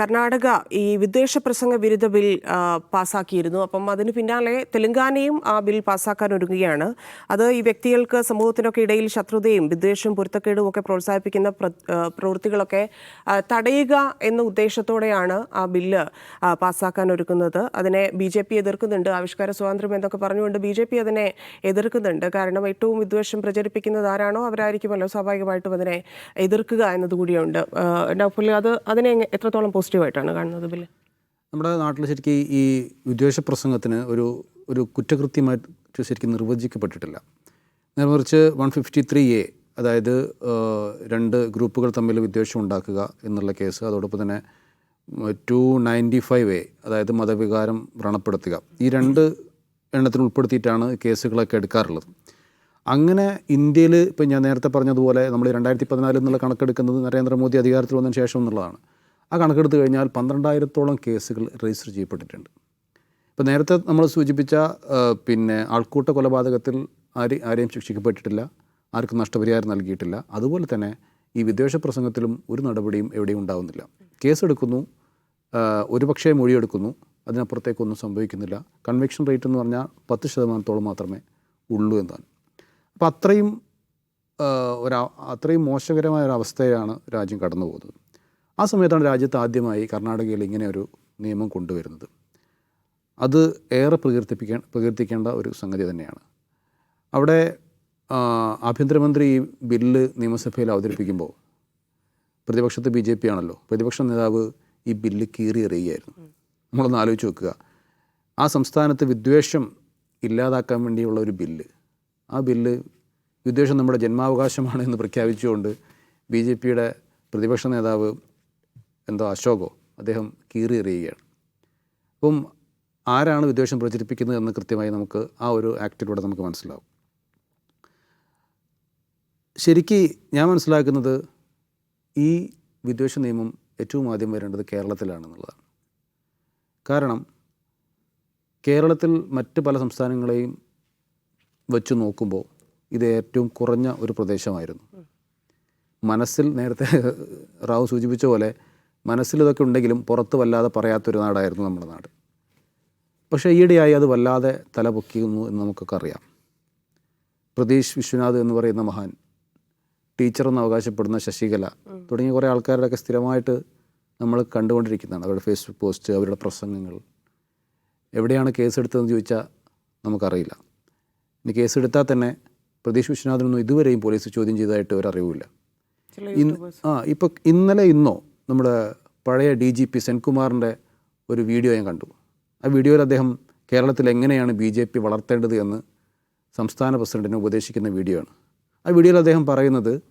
കർണാടക ഈ വിദ്വേഷ പ്രസംഗ വിരുദ്ധ ബിൽ പാസാക്കിയിരുന്നു. അപ്പം അതിന് പിന്നാലെ തെലങ്കാനയും ആ ബിൽ പാസാക്കാൻ ഒരുങ്ങുകയാണ്. അത് ഈ വ്യക്തികൾക്ക് സമൂഹത്തിനൊക്കെ ഇടയിൽ ശത്രുതയും വിദ്വേഷവും പൊരുത്തക്കേടും ഒക്കെ പ്രോത്സാഹിപ്പിക്കുന്ന പ്രവൃത്തികളൊക്കെ തടയുക എന്ന ഉദ്ദേശത്തോടെയാണ് ആ ബില്ല് പാസാക്കാൻ ഒരുക്കുന്നത്. അതിനെ ബി ജെ പി എതിർക്കുന്നുണ്ട്. ആവിഷ്കാര സ്വാതന്ത്ര്യം എന്നൊക്കെ പറഞ്ഞുകൊണ്ട് ബി ജെ പി അതിനെ എതിർക്കുന്നുണ്ട്. കാരണം ഏറ്റവും വിദ്വേഷം പ്രചരിപ്പിക്കുന്നത് ആരാണോ അവരായിരിക്കുമല്ലോ സ്വാഭാവികമായിട്ടും അതിനെ എതിർക്കുക എന്നതുകൂടിയുണ്ട്. നൗഫൽ അത് അതിനെ എത്രത്തോളം പോസിറ്റീവായിട്ടാണ് കാണുന്നത് ബില്ല് നമ്മുടെ നാട്ടിൽ ശരിക്കും ഈ വിദ്വേഷ പ്രസംഗത്തിന് ഒരു ഒരു കുറ്റകൃത്യമായിട്ട് ശരിക്കും നിർവചിക്കപ്പെട്ടിട്ടില്ല. നേരെ മറിച്ച് വൺ ഫിഫ്റ്റി ത്രീ എ അതായത് രണ്ട് ഗ്രൂപ്പുകൾ തമ്മിൽ വിദ്വേഷം ഉണ്ടാക്കുക എന്നുള്ള കേസ് അതോടൊപ്പം തന്നെ ടു നയന്റി ഫൈവ് എ അതായത് മതവികാരം വ്രണപ്പെടുത്തുക ഈ രണ്ട് എണ്ണത്തിന് ഉൾപ്പെടുത്തിയിട്ടാണ് കേസുകളൊക്കെ എടുക്കാറുള്ളത്. അങ്ങനെ ഇന്ത്യയിൽ ഇപ്പം ഞാൻ നേരത്തെ പറഞ്ഞതുപോലെ നമ്മൾ രണ്ടായിരത്തി പതിനാലിൽ നിന്നുള്ള കണക്കെടുക്കുന്നത് നരേന്ദ്രമോദി അധികാരത്തിൽ വന്നതിന് ശേഷം എന്നുള്ളതാണ്. ആ കണക്കെടുത്ത് കഴിഞ്ഞാൽ പന്ത്രണ്ടായിരത്തോളം കേസുകൾ രജിസ്റ്റർ ചെയ്യപ്പെട്ടിട്ടുണ്ട്. ഇപ്പോൾ നേരത്തെ നമ്മൾ സൂചിപ്പിച്ച പിന്നെ ആൾക്കൂട്ട കൊലപാതകത്തിൽ ആര് ആരെയും ശിക്ഷിക്കപ്പെട്ടിട്ടില്ല ആർക്കും നഷ്ടപരിഹാരം നൽകിയിട്ടില്ല. അതുപോലെ തന്നെ ഈ വിദ്വേഷ പ്രസംഗത്തിലും ഒരു നടപടിയും എവിടെയും ഉണ്ടാവുന്നില്ല. കേസെടുക്കുന്നു ഒരു ഒരുപക്ഷേ മൊഴിയെടുക്കുന്നു അതിനപ്പുറത്തേക്കൊന്നും സംഭവിക്കുന്നില്ല. കൺവിക്ഷൻ റേറ്റ് എന്ന് പറഞ്ഞാൽ പത്ത് ശതമാനത്തോളം മാത്രമേ ഉള്ളൂ എന്നാണ്. അപ്പോൾ അത്രയും ഒരു അത്രയും മോശകരമായ ഒരു അവസ്ഥയാണ് രാജ്യം കടന്നു പോകുന്നത് ആ സമയത്താണ് രാജ്യത്ത് ആദ്യമായി കർണാടകയിൽ ഇങ്ങനെ ഒരു നിയമം കൊണ്ടുവരുന്നത്. അത് ഏറെ പ്രകീർത്തിപ്പിക്കാൻ പ്രകീർത്തിക്കേണ്ട ഒരു സംഗതി തന്നെയാണ്. അവിടെ ആഭ്യന്തരമന്ത്രി ഈ ബില്ല് നിയമസഭയിൽ അവതരിപ്പിക്കുമ്പോൾ പ്രതിപക്ഷത്ത് ബി ജെ പി ആണല്ലോ. പ്രതിപക്ഷ നേതാവ് ഈ ബില്ല് കീറി എറിയുകയായിരുന്നു. നമ്മളൊന്ന് ആലോചിച്ച് നോക്കുക. ആ സംസ്ഥാനത്ത് വിദ്വേഷം ഇല്ലാതാക്കാൻ വേണ്ടിയുള്ള ഒരു ബില്ല്. ആ ബില്ല് വിദ്വേഷം നമ്മുടെ ജന്മാവകാശമാണ് എന്ന് പ്രഖ്യാപിച്ചുകൊണ്ട് ബി ജെ പിയുടെ പ്രതിപക്ഷ നേതാവ് എന്തോ അശോകോ അദ്ദേഹം കീറി എറിയുകയാണ് അപ്പം ആരാണ് വിദ്വേഷം പ്രചരിപ്പിക്കുന്നത് എന്ന് കൃത്യമായി നമുക്ക് ആ ഒരു ആക്ടിലൂടെ നമുക്ക് മനസ്സിലാവും. ശരിക്ക് ഞാൻ മനസ്സിലാക്കുന്നത് ഈ വിദ്വേഷ നിയമം ഏറ്റവും ആദ്യം വരേണ്ടത് കേരളത്തിലാണെന്നുള്ളതാണ്. കാരണം കേരളത്തിൽ മറ്റ് പല സംസ്ഥാനങ്ങളെയും വെച്ച് നോക്കുമ്പോൾ ഇത് ഏറ്റവും കുറഞ്ഞ ഒരു പ്രദേശമായിരുന്നു. മനസ്സിൽ നേരത്തെ റാവു സൂചിപ്പിച്ച പോലെ മനസ്സിൽ ഇതൊക്കെ ഉണ്ടെങ്കിലും പുറത്ത് വല്ലാതെ പറയാത്തൊരു നാടായിരുന്നു നമ്മുടെ നാട്. പക്ഷേ ഈയിടെയായി അത് വല്ലാതെ തലപൊക്കുന്നു എന്ന് നമുക്കൊക്കെ അറിയാം. പ്രതീഷ് വിശ്വനാഥ് എന്ന് പറയുന്ന മഹാൻ ടീച്ചറെന്ന് അവകാശപ്പെടുന്ന ശശികല തുടങ്ങിയ കുറേ ആൾക്കാരുടെയൊക്കെ സ്ഥിരമായിട്ട് നമ്മൾ കണ്ടുകൊണ്ടിരിക്കുന്നതാണ്. അവരുടെ ഫേസ്ബുക്ക് പോസ്റ്റ് അവരുടെ പ്രസംഗങ്ങൾ. എവിടെയാണ് കേസെടുത്തതെന്ന് ചോദിച്ചാൽ നമുക്കറിയില്ല. ഇനി കേസെടുത്താൽ തന്നെ പ്രതീഷ് വിശ്വനാഥനൊന്നും ഇതുവരെയും പോലീസ് ചോദ്യം ചെയ്തതായിട്ട് ഒരറിവില്ല ഇന്ന് ആ ഇപ്പോൾ ഇന്നലെ ഇന്നോ നമ്മുടെ പഴയ ഡി ജി പി സെൻകുമാറിന്റെ ഒരു വീഡിയോ ഞാൻ കണ്ടു. ആ വീഡിയോയിൽ അദ്ദേഹം കേരളത്തിൽ എങ്ങനെയാണ് ബി ജെ പി വളർത്തേണ്ടത് എന്ന് സംസ്ഥാന പ്രസിഡന്റിനെ ഉപദേശിക്കുന്ന വീഡിയോ ആണ്. ആ വീഡിയോയിൽ അദ്ദേഹം പറയുന്നത്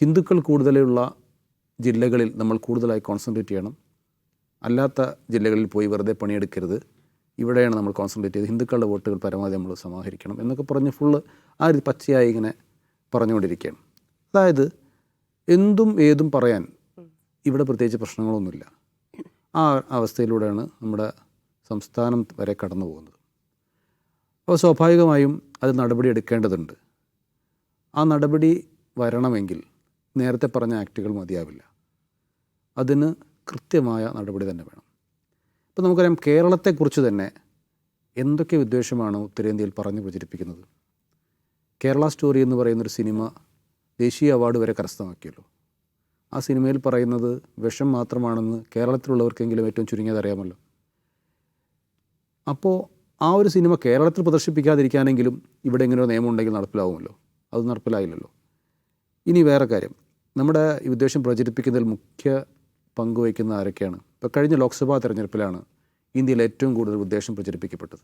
ഹിന്ദുക്കൾ കൂടുതലുള്ള ജില്ലകളിൽ നമ്മൾ കൂടുതലായി കോൺസെൻട്രേറ്റ് ചെയ്യണം. അല്ലാത്ത ജില്ലകളിൽ പോയി വെറുതെ പണിയെടുക്കരുത്. ഇവിടെയാണ് നമ്മൾ കോൺസെൻട്രേറ്റ് ചെയ്ത് ഹിന്ദുക്കളുടെ വോട്ടുകൾ പരമാവധി നമ്മൾ സമാഹരിക്കണം. എന്നൊക്കെ പറഞ്ഞ് ഫുള്ള് ആ ഒരു പച്ചയായി ഇങ്ങനെ പറഞ്ഞുകൊണ്ടിരിക്കുകയാണ്. അതായത് എന്തും ഏതും പറയാൻ ഇവിടെ പ്രത്യേകിച്ച് പ്രശ്നങ്ങളൊന്നുമില്ല. ആ അവസ്ഥയിലൂടെയാണ് നമ്മുടെ സംസ്ഥാനം വരെ കടന്നു പോകുന്നത്. അപ്പോൾ സ്വാഭാവികമായും അത് നടപടി എടുക്കേണ്ടതുണ്ട്. ആ നടപടി വരണമെങ്കിൽ നേരത്തെ പറഞ്ഞ ആക്റ്റുകൾ മതിയാവില്ല. അതിന് കൃത്യമായ നടപടി തന്നെ വേണം. ഇപ്പോൾ നമുക്കറിയാം കേരളത്തെക്കുറിച്ച് തന്നെ എന്തൊക്കെ വിദ്വേഷമാണ് ഉത്തരേന്ത്യയിൽ പറഞ്ഞു പ്രചരിപ്പിക്കുന്നത്? കേരള സ്റ്റോറി എന്ന് പറയുന്നൊരു സിനിമ ദേശീയ അവാർഡ് വരെ കരസ്ഥമാക്കിയല്ലോ. ആ സിനിമയിൽ പറയുന്നത് വിഷം മാത്രമാണെന്ന് കേരളത്തിലുള്ളവർക്കെങ്കിലും ഏറ്റവും ചുരുങ്ങിയത് അറിയാമല്ലോ. അപ്പോൾ ആ ഒരു സിനിമ കേരളത്തിൽ പ്രദർശിപ്പിക്കാതിരിക്കാനെങ്കിലും ഇവിടെ ഇങ്ങനെ ഒരു നിയമം ഉണ്ടെങ്കിൽ നടപ്പിലാവുമല്ലോ. അത് നടപ്പിലായില്ലല്ലോ. ഇനി വേറെ കാര്യം. നമ്മുടെ ഈ ഉദ്ദേശം പ്രചരിപ്പിക്കുന്നതിൽ മുഖ്യ പങ്കുവയ്ക്കുന്ന ആരൊക്കെയാണ്? ഇപ്പോൾ കഴിഞ്ഞ ലോക്സഭാ തെരഞ്ഞെടുപ്പിലാണ് ഇന്ത്യയിൽ ഏറ്റവും കൂടുതൽ ഉദ്ദേശം പ്രചരിപ്പിക്കപ്പെട്ടത്.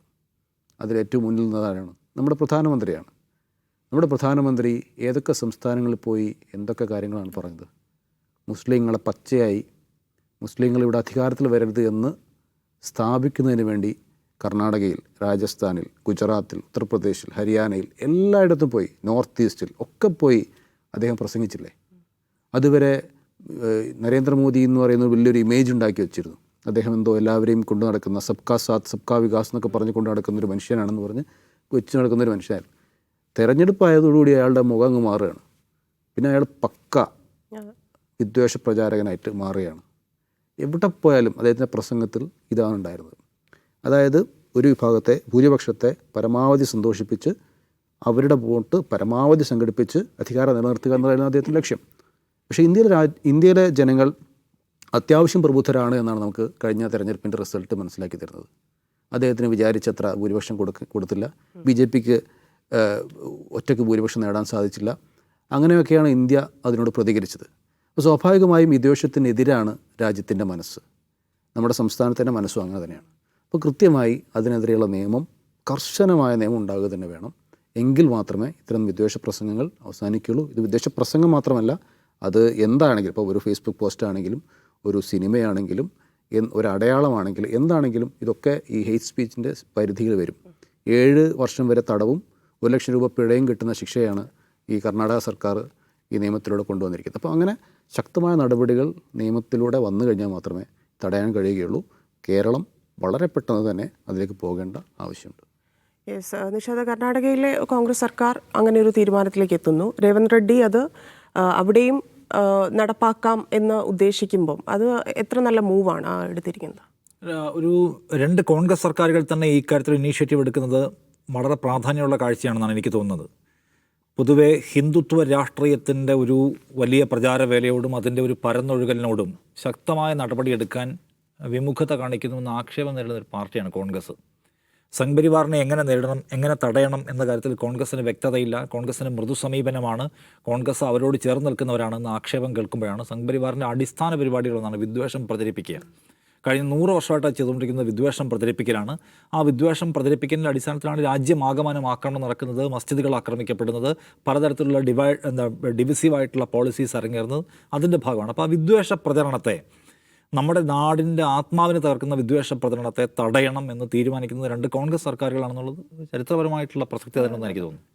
അതിലേറ്റവും മുന്നിൽ നിന്നതാരാണ് നമ്മുടെ പ്രധാനമന്ത്രിയാണ്. നമ്മുടെ പ്രധാനമന്ത്രി ഏതൊക്കെ സംസ്ഥാനങ്ങളിൽ പോയി എന്തൊക്കെ കാര്യങ്ങളാണ് പറഞ്ഞത്? മുസ്ലിങ്ങളെ പച്ചയായി മുസ്ലിങ്ങൾ ഇവിടെ അധികാരത്തിൽ വരരുത് എന്ന് സ്ഥാപിക്കുന്നതിന് വേണ്ടി കർണാടകയിൽ രാജസ്ഥാനിൽ ഗുജറാത്തിൽ ഉത്തർപ്രദേശിൽ ഹരിയാനയിൽ എല്ലായിടത്തും പോയി നോർത്ത് ഈസ്റ്റിൽ ഒക്കെ പോയി അദ്ദേഹം പ്രസംഗിച്ചില്ലേ? അതുവരെ നരേന്ദ്രമോദി എന്ന് പറയുന്ന വലിയൊരു ഇമേജ് ഉണ്ടാക്കി വെച്ചിരുന്നു. അദ്ദേഹം എന്തോ എല്ലാവരെയും കൊണ്ടു നടക്കുന്ന സബ്കാ സാത്ത് സബ്കാ വികാസ് എന്നൊക്കെ പറഞ്ഞ് കൊണ്ടു നടക്കുന്ന ഒരു മനുഷ്യനാണെന്ന് പറഞ്ഞ് വെച്ച് നടക്കുന്ന ഒരു മനുഷ്യനായിരുന്നു. തെരഞ്ഞെടുപ്പായതോടുകൂടി അയാളുടെ മുഖം അങ്ങ് മാറുകയാണ്. പിന്നെ അയാൾ പക്ക. വിദ്വേഷ പ്രചാരകനായിട്ട് മാറുകയാണ്. എവിടെ പോയാലും അദ്ദേഹത്തിന്റെ പ്രസംഗത്തിൽ ഇതാണ് ഉണ്ടായിരുന്നത്. അതായത് ഒരു വിഭാഗത്തെ ഭൂരിപക്ഷത്തെ പരമാവധി സന്തോഷിപ്പിച്ച് അവരുടെ വോട്ട് പരമാവധി സംഘടിപ്പിച്ച് അധികാരം നിലനിർത്തുക എന്നതായിരുന്നു അദ്ദേഹത്തിന്റെ ലക്ഷ്യം. പക്ഷേ ഇന്ത്യയിലെ രാ ഇന്ത്യയിലെ ജനങ്ങൾ അത്യാവശ്യം പ്രബുദ്ധരാണ് എന്നാണ് നമുക്ക് കഴിഞ്ഞ തെരഞ്ഞെടുപ്പിന്റെ റിസൾട്ട് മനസ്സിലാക്കി തരുന്നത്. അദ്ദേഹത്തിന് വിചാരിച്ചത്ര ഭൂരിപക്ഷം കൊടുക്ക കൊടുത്തില്ല. ബി ജെ പിക്ക് ഒറ്റയ്ക്ക് ഭൂരിപക്ഷം നേടാൻ സാധിച്ചില്ല. അങ്ങനെയൊക്കെയാണ് ഇന്ത്യ അതിനോട് പ്രതികരിച്ചത്. അപ്പോൾ സ്വാഭാവികമായും വിദ്വേഷത്തിനെതിരാണ് രാജ്യത്തിന്റെ മനസ്സ്. നമ്മുടെ സംസ്ഥാനത്തിന്റെ മനസ്സും അങ്ങനെ തന്നെയാണ്. അപ്പോൾ കൃത്യമായി അതിനെതിരെയുള്ള നിയമം കർശനമായ നിയമം ഉണ്ടാകുക തന്നെ വേണം. എങ്കിൽ മാത്രമേ ഇത്തരം വിദ്വേഷ പ്രസംഗങ്ങൾ അവസാനിക്കുകയുള്ളൂ. ഇത് വിദ്വേഷ പ്രസംഗം മാത്രമല്ല അത് എന്താണെങ്കിലും ഇപ്പോൾ ഒരു ഫേസ്ബുക്ക് പോസ്റ്റ് ആണെങ്കിലും ഒരു സിനിമയാണെങ്കിലും ഒരു അടയാളമാണെങ്കിലും എന്താണെങ്കിലും ഇതൊക്കെ ഈ ഹെയ്റ്റ് സ്പീച്ചിന്റെ പരിധിയിൽ വരും. ഏഴ് വർഷം വരെ തടവും ഒരു ലക്ഷം രൂപ പിഴയും കിട്ടുന്ന ശിക്ഷയാണ് ഈ കർണാടക സർക്കാർ ഈ നിയമത്തിലൂടെ കൊണ്ടുവന്നിരിക്കുന്നത്. അപ്പോൾ അങ്ങനെ ശക്തമായ നടപടികൾ നിയമത്തിലൂടെ വന്നു കഴിഞ്ഞാൽ മാത്രമേ തടയാൻ കഴിയുകയുള്ളൂ. കേരളം വളരെ പെട്ടെന്ന് തന്നെ അതിലേക്ക് പോകേണ്ട ആവശ്യമുണ്ട്. യെസ് നിഷാദ കർണാടകയിലെ കോൺഗ്രസ് സർക്കാർ അങ്ങനെ ഒരു തീരുമാനത്തിലേക്ക് എത്തുന്നു. രേവന്ത് റെഡ്ഡി അത് അവിടെയും നടപ്പാക്കാം എന്ന് ഉദ്ദേശിക്കുമ്പം അത് എത്ര നല്ല മൂവാണ് ആ എടുത്തിരിക്കുന്നത്? ഒരു രണ്ട് കോൺഗ്രസ് സർക്കാരുകൾ തന്നെ ഈ കാര്യത്തിൽ ഇനീഷ്യേറ്റീവ് എടുക്കുന്നത് വളരെ പ്രാധാന്യമുള്ള കാഴ്ചയാണെന്നാണ് എനിക്ക് തോന്നുന്നത്. പൊതുവെ ഹിന്ദുത്വ രാഷ്ട്രീയത്തിന്റെ ഒരു വലിയ പ്രചാരവേലയോടും അതിന്റെ ഒരു പരന്നൊഴുകലിനോടും ശക്തമായ നടപടിയെടുക്കാൻ വിമുഖത കാണിക്കുന്നുവെന്ന് ആക്ഷേപം നേരിടുന്ന ഒരു പാർട്ടിയാണ് കോൺഗ്രസ്. സംഘപരിവാറിനെ എങ്ങനെ നേരിടണം എങ്ങനെ തടയണം എന്ന കാര്യത്തിൽ കോൺഗ്രസിന് വ്യക്തതയില്ല. കോൺഗ്രസിന് മൃദു സമീപനമാണ്. കോൺഗ്രസ് അവരോട് ചേർന്ന് നിൽക്കുന്നവരാണെന്ന് ആക്ഷേപം കേൾക്കുമ്പോഴാണ് സംഘപരിവാറിന്റെ അടിസ്ഥാന പരിപാടികളൊന്നാണ് വിദ്വേഷം പ്രചരിപ്പിക്കുക. കഴിഞ്ഞ നൂറ് വർഷമായിട്ട് ചെയ്തുകൊണ്ടിരിക്കുന്ന വിദ്വേഷം പ്രചരിപ്പിക്കലാണ്. ആ വിദ്വേഷം പ്രചരിപ്പിക്കുന്നതിന്റെ അടിസ്ഥാനത്തിലാണ് രാജ്യമാകമാനം ആക്രമണം നടക്കുന്നത് മസ്ജിദുകൾ ആക്രമിക്കപ്പെടുന്നത് പലതരത്തിലുള്ള ഡിവൈഡ് എന്താ ഡിവിസീവായിട്ടുള്ള പോളിസീസ് ഇറങ്ങിയിരുന്നത് അതിന്റെ ഭാഗമാണ്. അപ്പോൾ ആ വിദ്വേഷ പ്രചരണത്തെ നമ്മുടെ നാടിന്റെ ആത്മാവിനെ തകർക്കുന്ന വിദ്വേഷ പ്രചരണത്തെ തടയണം എന്ന് തീരുമാനിക്കുന്നത് രണ്ട് കോൺഗ്രസ് സർക്കാരുകളാണെന്നുള്ളത് ചരിത്രപരമായിട്ടുള്ള പ്രസക്തി അതിനുണ്ടെന്ന് എനിക്ക് തോന്നുന്നു.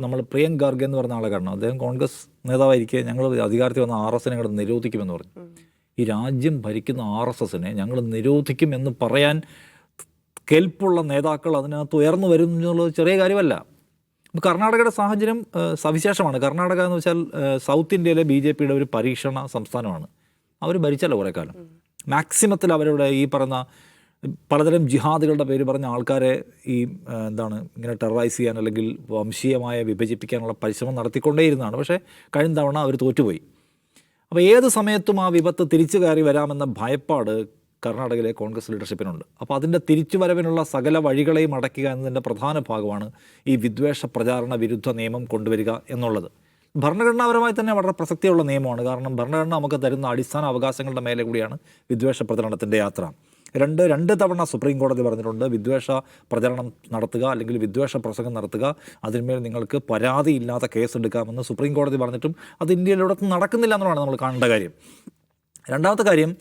നമ്മൾ പ്രിയങ്ക് ഗാർഗെ എന്ന് പറഞ്ഞ ആളെ കാരണം അദ്ദേഹം കോൺഗ്രസ് നേതാവായിരിക്കെ ഞങ്ങൾ അധികാരത്തിൽ വന്ന ആർ എസിനെ നിരോധിക്കുമെന്ന് പറഞ്ഞു. ഈ രാജ്യം ഭരിക്കുന്ന ആർ എസ് എസിനെ ഞങ്ങൾ നിരോധിക്കും എന്ന് പറയാൻ കെൽപ്പുള്ള നേതാക്കൾ അതിനകത്ത് ഉയർന്നു വരും എന്നുള്ളത് ചെറിയ കാര്യമല്ല. കർണാടകയുടെ സാഹചര്യം സവിശേഷമാണ്. കർണാടക എന്ന് വെച്ചാൽ സൗത്ത് ഇന്ത്യയിലെ ബി ജെ പിയുടെ ഒരു പരീക്ഷണ സംസ്ഥാനമാണ്. അവർ ഭരിച്ചല്ല കുറേ കാലം. മാക്സിമത്തിൽ അവരുടെ ഈ പറയുന്ന പലതരം ജിഹാദുകളുടെ പേര് പറഞ്ഞ ആൾക്കാരെ ഈ എന്താണ് ഇങ്ങനെ ടെററൈസ് ചെയ്യാൻ അല്ലെങ്കിൽ വംശീയമായ വിഭജിപ്പിക്കാനുള്ള പരിശ്രമം നടത്തിക്കൊണ്ടേയിരുന്നതാണ്. പക്ഷേ കഴിഞ്ഞ തവണ അവർ തോറ്റുപോയി. അപ്പോൾ ഏത് സമയത്തും ആ വിപത്ത് തിരിച്ചു കയറി വരാമെന്ന ഭയപ്പാട് കർണാടകയിലെ കോൺഗ്രസ് ലീഡർഷിപ്പിനുണ്ട്. അപ്പോൾ അതിന്റെ തിരിച്ചുവരവിനുള്ള സകല വഴികളെയും അടയ്ക്കുക എന്നതിന്റെ പ്രധാന ഭാഗമാണ് ഈ വിദ്വേഷ പ്രചാരണ വിരുദ്ധ നിയമം കൊണ്ടുവരിക എന്നുള്ളത്. ഭരണഘടനാപരമായി തന്നെ വളരെ പ്രസക്തിയുള്ള നിയമമാണ്. കാരണം ഭരണഘടന നമുക്ക് തരുന്ന അടിസ്ഥാന അവകാശങ്ങളുടെ മേലെ കൂടിയാണ് വിദ്വേഷ പ്രചരണത്തിന്റെ യാത്ര. രണ്ട് രണ്ട് തവണ സുപ്രീം കോടതി പറഞ്ഞിട്ടുണ്ട് വിദ്വേഷ പ്രചരണം നടത്തുക അല്ലെങ്കിൽ വിദ്വേഷ പ്രസംഗം നടത്തുക അതിന്മേൽ നിങ്ങൾക്ക് പരാതിയില്ലാത്ത കേസെടുക്കാമെന്ന് സുപ്രീം കോടതി പറഞ്ഞിട്ടും അത് ഇന്ത്യയിലൂടെ നടക്കുന്നില്ല എന്നുള്ളതാണ് നമ്മൾ കാണേണ്ട കാര്യം. രണ്ടാമത്തെ കാര്യം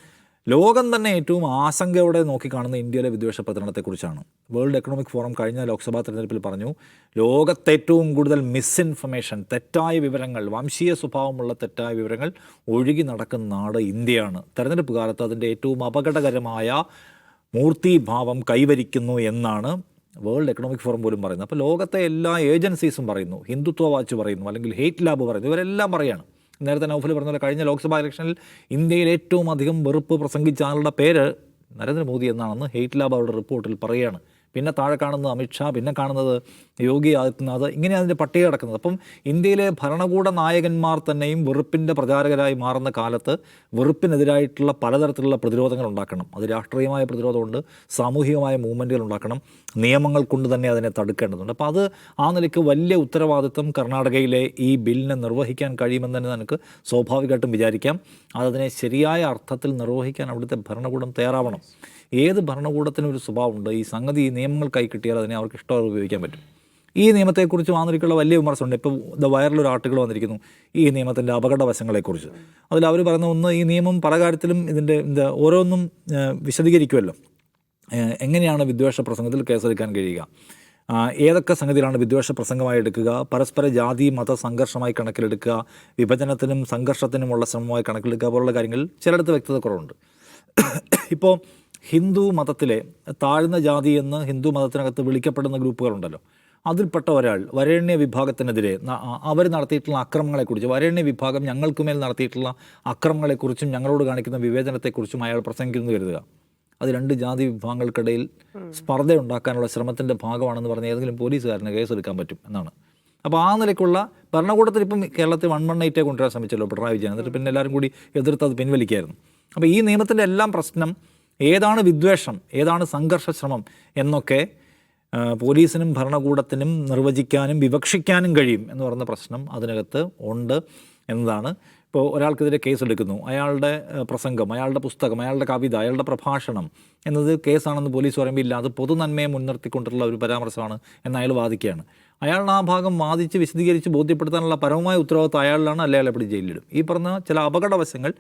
ലോകം തന്നെ ഏറ്റവും ആശങ്കയോടെ നോക്കിക്കാണുന്ന ഇന്ത്യയിലെ വിദ്വേഷ പ്രചരണത്തെക്കുറിച്ചാണ്. വേൾഡ് എക്കണോമിക് ഫോറം കഴിഞ്ഞ ലോക്സഭാ തെരഞ്ഞെടുപ്പിൽ പറഞ്ഞു ലോകത്തെ ഏറ്റവും കൂടുതൽ മിസ്ഇൻഫർമേഷൻ തെറ്റായ വിവരങ്ങൾ വംശീയ സ്വഭാവമുള്ള തെറ്റായ വിവരങ്ങൾ ഒഴുകി നടക്കുന്ന നാട് ഇന്ത്യയാണ്. തെരഞ്ഞെടുപ്പ് കാലത്ത് അതിന്റെ ഏറ്റവും അപകടകരമായ മൂർത്തിഭാവം കൈവരിക്കുന്നു എന്നാണ് വേൾഡ് എക്കണോമിക് ഫോറം പോലും പറയുന്നത്. അപ്പോൾ ലോകത്തെ എല്ലാ ഏജൻസീസും പറയുന്നു ഹിന്ദുത്വ വാച്ച് പറയുന്നു അല്ലെങ്കിൽ ഹെയ്റ്റ് ലാബ് പറയുന്നു ഇവരെല്ലാം പറയാണ്. നേരത്തെ നൗഫൽ പറഞ്ഞ പോലെ കഴിഞ്ഞ ലോക്സഭാ ഇലക്ഷനിൽ ഇന്ത്യയിൽ ഏറ്റവും അധികം വെറുപ്പ് പ്രസംഗിച്ച ആളുടെ പേര് നരേന്ദ്രമോദി എന്നാണെന്ന് ഹെയ്റ്റ് ലാബ് അവരുടെ റിപ്പോർട്ടിൽ പറയുകയാണ്. പിന്നെ താഴെ കാണുന്നത് അമിത്ഷാ പിന്നെ കാണുന്നത് യോഗി ആദിത്യനാഥ് ഇങ്ങനെ അതിന്റെ പട്ടിക കിടക്കുന്നത്. അപ്പം ഇന്ത്യയിലെ ഭരണകൂട നായകന്മാർ തന്നെയും വെറുപ്പിന്റെ പ്രചാരകരായി മാറുന്ന കാലത്ത് വെറുപ്പിനെതിരായിട്ടുള്ള പലതരത്തിലുള്ള പ്രതിരോധങ്ങൾ ഉണ്ടാക്കണം. അത് രാഷ്ട്രീയമായ പ്രതിരോധമുണ്ട് സാമൂഹികമായ മൂവ്മെന്റുകൾ ഉണ്ടാക്കണം. നിയമങ്ങൾ കൊണ്ട് തന്നെ അതിനെ തടുക്കേണ്ടതുണ്ട്. അപ്പോൾ അത് ആ നിലയ്ക്ക് വലിയ ഉത്തരവാദിത്വം കർണാടകയിലെ ഈ ബില്ലിനെ നിർവഹിക്കാൻ കഴിയുമെന്ന് തന്നെ നമുക്ക് സ്വാഭാവികമായിട്ടും വിചാരിക്കാം. അതതിനെ ശരിയായ അർത്ഥത്തിൽ നിർവഹിക്കാൻ അവിടുത്തെ ഭരണകൂടം തയ്യാറാവണം. ഏത് ഭരണകൂടത്തിനും ഒരു സ്വഭാവമുണ്ട്. ഈ സംഗതി ഈ നിയമങ്ങൾ കൈ കിട്ടിയാൽ അതിനെ അവർക്ക് ഇഷ്ടമായി ഉപയോഗിക്കാൻ പറ്റും. ഈ നിയമത്തെക്കുറിച്ച് വാന്നിരിക്കുള്ള വലിയ വിമർശനമുണ്ട്. ഇപ്പോൾ ദ വയറിലൊരു ആർട്ടിക്കിൾ വന്നിരിക്കുന്നു. ഈ നിയമത്തിന്റെ അപകടവശങ്ങളെക്കുറിച്ച് അതിൽ അവർ പറയുന്ന ഒന്ന് ഈ നിയമം പല കാര്യത്തിലും ഇതിന്റെ എന്താ ഓരോന്നും വിശദീകരിക്കുമല്ലോ എങ്ങനെയാണ് വിദ്വേഷ പ്രസംഗത്തിൽ കേസെടുക്കാൻ കഴിയുക? ഏതൊക്കെ സംഗതികളാണ് വിദ്വേഷ പ്രസംഗമായി എടുക്കുക? പരസ്പര ജാതി മത സംഘർഷമായി കണക്കിലെടുക്കുക? വിഭജനത്തിനും സംഘർഷത്തിനുമുള്ള ശ്രമമായി കണക്കിലെടുക്കുക? പോലുള്ള കാര്യങ്ങളിൽ ചിലയിടത്ത് വ്യക്തത കുറവുണ്ട്. ഇപ്പോൾ ഹിന്ദു മതത്തിലെ താഴ്ന്ന ജാതി എന്ന് ഹിന്ദു മതത്തിനകത്ത് വിളിക്കപ്പെടുന്ന ഗ്രൂപ്പുകളുണ്ടല്ലോ. അതിൽപ്പെട്ട ഒരാൾ വരേണ്യ വിഭാഗത്തിനെതിരെ അവർ നടത്തിയിട്ടുള്ള അക്രമങ്ങളെക്കുറിച്ച് വരേണ്യ വിഭാഗം ഞങ്ങൾക്ക് മേൽ നടത്തിയിട്ടുള്ള അക്രമങ്ങളെക്കുറിച്ചും ഞങ്ങളോട് കാണിക്കുന്ന വിവേചനത്തെക്കുറിച്ചും അയാൾ പ്രസംഗിക്കുന്നു കരുതുക. അത് രണ്ട് ജാതി വിഭാഗങ്ങൾക്കിടയിൽ സ്പർദ്ധ ഉണ്ടാക്കാനുള്ള ശ്രമത്തിന്റെ ഭാഗമാണെന്ന് പറഞ്ഞ് ഏതെങ്കിലും പോലീസുകാരന് കേസെടുക്കാൻ പറ്റും എന്നാണ്. അപ്പോൾ ആ നിലയ്ക്കുള്ള ഭരണകൂടത്തിൽ ഇപ്പം കേരളത്തിൽ വൺ വൺ എയ്റ്റേ കൊണ്ടുവരാൻ ശ്രമിച്ചല്ലോ പിണറായി വിജയൻ. എന്നിട്ട് പിന്നെ എല്ലാവരും കൂടി എതിർത്ത് അത് പിൻവലിക്കായിരുന്നു. അപ്പോൾ ഈ നിയമത്തിന്റെ എല്ലാം പ്രശ്നം ഏതാണ് വിദ്വേഷം ഏതാണ് സംഘർഷശ്രമം എന്നൊക്കെ പോലീസിനും ഭരണകൂടത്തിനും നിർവചിക്കാനും വിവക്ഷിക്കാനും കഴിയും എന്ന് പറയുന്ന പ്രശ്നം അതിനകത്ത് ഉണ്ട്. എന്നതാണ്. ഇപ്പോൾ ഒരാൾക്കെതിരെ കേസ് എടുക്കുന്നു അയാളുടെ പ്രസംഗം അയാളുടെ പുസ്തകം അയാളുടെ കവിത അയാളുടെ പ്രഭാഷണം എന്നത് കേസാണെന്ന് പോലീസ് പറയുമ്പോൾ ഇല്ല അത് പൊതുനന്മയെ മുൻനിർത്തിക്കൊണ്ടുള്ള ഒരു പരാമർശമാണ് എന്ന് അയാൾ വാദിക്കുകയാണ്. അയാൾ ആ ഭാഗം വാദിച്ച് വിശദീകരിച്ച് ബോധ്യപ്പെടുത്താനുള്ള പരമമായ ഉത്തരവാദിത്വം അയാളിലാണ്. അല്ലെ അയാളെ ജയിലിലിടും. ഈ പറഞ്ഞ ചില അപകടവശങ്ങൾ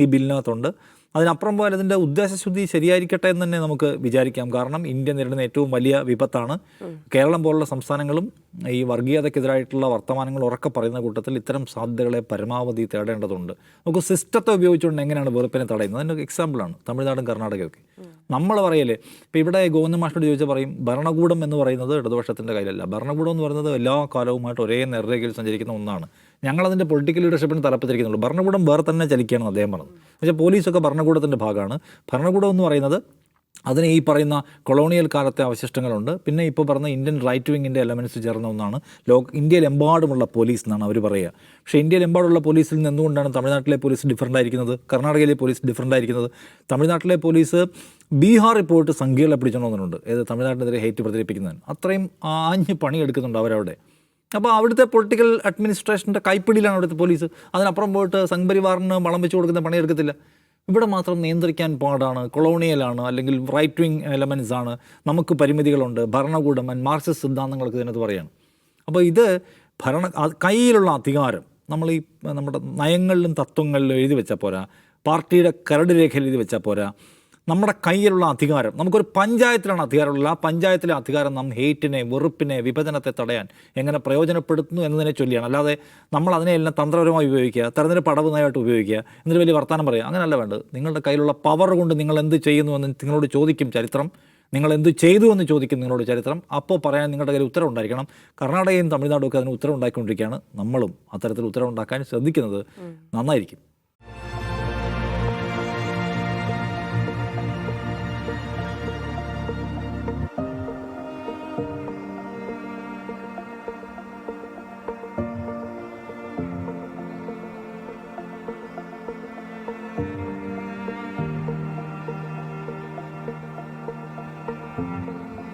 ഈ ബില്ലിനകത്തുണ്ട്. അതിനപ്പുറം പോയാൽ അതിന്റെ ഉദ്ദേശശുദ്ധി ശരിയായിരിക്കട്ടെ എന്ന് തന്നെ നമുക്ക് വിചാരിക്കാം. കാരണം ഇന്ത്യ നേരിടുന്ന ഏറ്റവും വലിയ വിപത്താണ്. കേരളം പോലുള്ള സംസ്ഥാനങ്ങളും ഈ വർഗീയതയ്ക്കെതിരായിട്ടുള്ള വർത്തമാനങ്ങൾ ഉറക്കെ പറയുന്ന കൂട്ടത്തിൽ ഇത്തരം സാധ്യതകളെ പരമാവധി തേടേണ്ടതുണ്ട്. നമുക്ക് സിസ്റ്റത്തെ ഉപയോഗിച്ചുകൊണ്ട് എങ്ങനെയാണ് വെറുപ്പിനെ തടയുന്നത്? അതിന്റെ എക്സാമ്പിളാണ് തമിഴ്നാടും കർണാടകയൊക്കെ. നമ്മൾ പറയല്ലേ ഇപ്പോൾ ഇവിടെ ഗോവിന്ദ മാഷിനോട് ചോദിച്ചാൽ പറയും ഭരണകൂടം എന്ന് പറയുന്നത് ഇടതുപക്ഷത്തിന്റെ കയ്യിലല്ല. ഭരണകൂടം എന്ന് പറയുന്നത് എല്ലാ കാലവുമായിട്ട് ഒരേ നേർരേഖയിൽ സഞ്ചരിക്കുന്ന ഒന്നാണ്. ഞങ്ങളതിന്റെ പൊളിറ്റിക്കൽ ലീഡർഷിപ്പിന് തലപ്പത്തിരിക്കുന്നുള്ളൂ. ഭരണകൂടം വേറെ തന്നെ ചലിക്കുകയാണെന്ന് അദ്ദേഹം പറഞ്ഞത് പക്ഷേ പോലീസൊക്കെ ഭരണകൂടത്തിന്റെ ഭാഗമാണ്. ഭരണകൂടം എന്ന് പറയുന്നത് അതിന് ഈ പറയുന്ന കൊളോണിയൽ കാലത്തെ അവശിഷ്ടങ്ങളുണ്ട്. പിന്നെ ഇപ്പോൾ പറഞ്ഞ ഇന്ത്യൻ റൈറ്റ് വിങ്ങിന്റെ എലമെന്റ്സ് ചേർന്ന ഒന്നാണ്. ലോ ഇന്ത്യയിലെമ്പാടുമുള്ള പോലീസ് എന്നാണ് അവർ പറയുക. പക്ഷേ ഇന്ത്യയിലെമ്പാടുള്ള പോലീസിൽ നിന്ന് എന്തുകൊണ്ടാണ് തമിഴ്നാട്ടിലെ പോലീസ് ഡിഫറന്റ് ആയിരിക്കുന്നത്? കർണാടകയിലെ പോലീസ് ഡിഫറന്റ് ആയിരിക്കുന്നത്? തമിഴ്നാട്ടിലെ പോലീസ് ബീഹാറിൽ പോയിട്ട് സംഖ്യകളെ പിടിച്ചോണമെന്നുണ്ട് ഏത് തമിഴ്നാട്ടിനെതിരെ ഹേറ്റ് പ്രചരിപ്പിക്കുന്നതിന് അത്രയും ആഞ്ഞ് പണിയെടുക്കുന്നുണ്ട് അവരവിടെ. അപ്പോൾ അവിടുത്തെ പൊളിറ്റിക്കൽ അഡ്മിനിസ്ട്രേഷന്റെ കൈപ്പിടിയിലാണ് അവിടുത്തെ പോലീസ് അതിനപ്പുറം പോയിട്ട് സംഘപരിവാറിന് വളം വെച്ച് കൊടുക്കുന്ന പണിയെടുക്കത്തില്ല ഇവിടെ മാത്രം നിയന്ത്രിക്കാൻ പാടാണ്. കൊളോണിയലാണ് അല്ലെങ്കിൽ റൈറ്റ് വിങ് എലമെൻസ് ആണ്. നമുക്ക് പരിമിതികളുണ്ട്. ഭരണകൂടം ആൻഡ് മാർക്സിസ്റ്റ് സിദ്ധാന്തങ്ങളൊക്കെ ഇതിനകത്ത് പറയാണ്. അപ്പോൾ ഇത് ഭരണ കയ്യിലുള്ള അധികാരം നമ്മൾ ഈ നമ്മുടെ നയങ്ങളിലും തത്വങ്ങളിലും എഴുതി വെച്ചാൽ പോരാ. പാർട്ടിയുടെ കരട് രേഖയിൽ എഴുതി വെച്ചാൽ പോരാ. നമ്മുടെ കയ്യിലുള്ള അധികാരം നമുക്കൊരു പഞ്ചായത്തിലാണ് അധികാരമുള്ള ആ പഞ്ചായത്തിലെ അധികാരം നാം ഹെയ്റ്റിനെ വെറുപ്പിനെ വിഭജനത്തെ തടയാൻ എങ്ങനെ പ്രയോജനപ്പെടുത്തുന്നു എന്നതിനെ ചൊല്ലിയാണ്. അല്ലാതെ നമ്മൾ അതിനെ എല്ലാം തന്ത്രപരമായി ഉപയോഗിക്കുക തെരഞ്ഞെടുപ്പ് അടവ് നയമായിട്ട് ഉപയോഗിക്കുക എന്നിട്ട് വലിയ വർത്തമാനം പറയുക. അങ്ങനെയല്ല വേണ്ടത്. നിങ്ങളുടെ കയ്യിലുള്ള പവർ കൊണ്ട് നിങ്ങൾ എന്ത് ചെയ്യുന്നു എന്ന് നിങ്ങളോട് ചോദിക്കും ചരിത്രം. നിങ്ങൾ എന്ത് ചെയ്തു എന്ന് ചോദിക്കും നിങ്ങളോട് ചരിത്രം. അപ്പോൾ പറയാൻ നിങ്ങളുടെ കയ്യിൽ ഉത്തരം ഉണ്ടായിരിക്കണം. കർണാടകയും തമിഴ്നാടും ഒക്കെ അതിന് ഉത്തരം ഉണ്ടാക്കിക്കൊണ്ടിരിക്കുകയാണ് നമ്മളും അത്തരത്തിൽ ഉത്തരം ഉണ്ടാക്കാൻ ശ്രദ്ധിക്കുന്നത് നന്നായിരിക്കും.